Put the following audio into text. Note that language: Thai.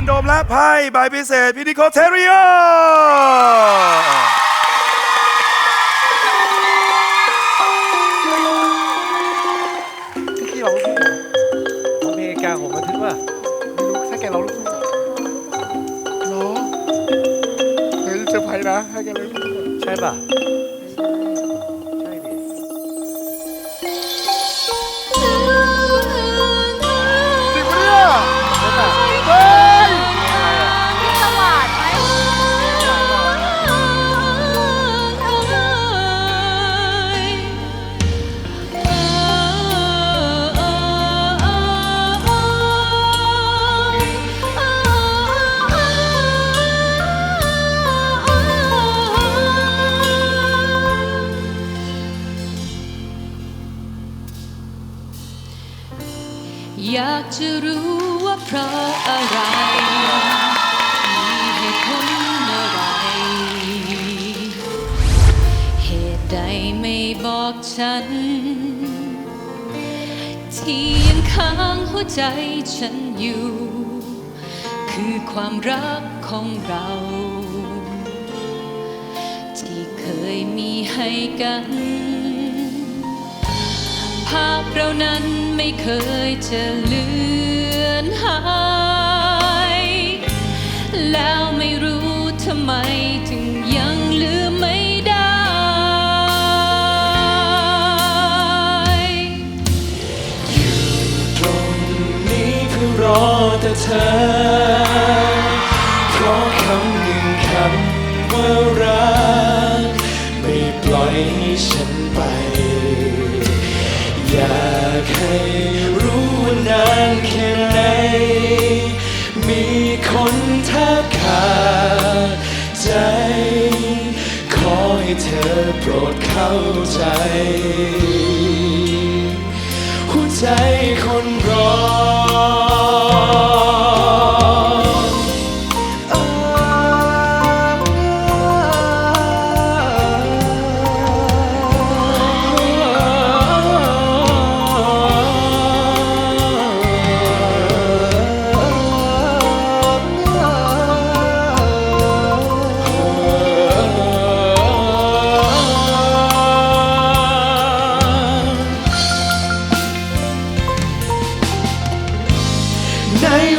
นโดมและไพ่ใบพิเศษพินิโคเทริโอพี่ร้องลูกทุ่งเหรอร้องเพลงกลางผมบันทึกว่าไม่รู้ถ้าแกร้องลูกทุ่งเหรอเฮ้ยเซอร์ไพรส์นะถ้าแกร้องลูกทุ่งใช่ป่ะ ใอยากจะรู้ว่าเพราะอะไร มีเหตุผลอะไร เหตุใดไม่บอกฉัน ที่ยังค้างหัวใจฉันอยู่ คือความรักของเรา ที่เคยมีให้กัน ภาพเรานั้นไม่เคยจะเลือนหาย แล้วไม่รู้ทำไมถึงยังลืมไม่ได้ อยู่ตรงนี้เพื่อรอแต่เธอ ธอโปรดเข้าใจ หัวใจ ない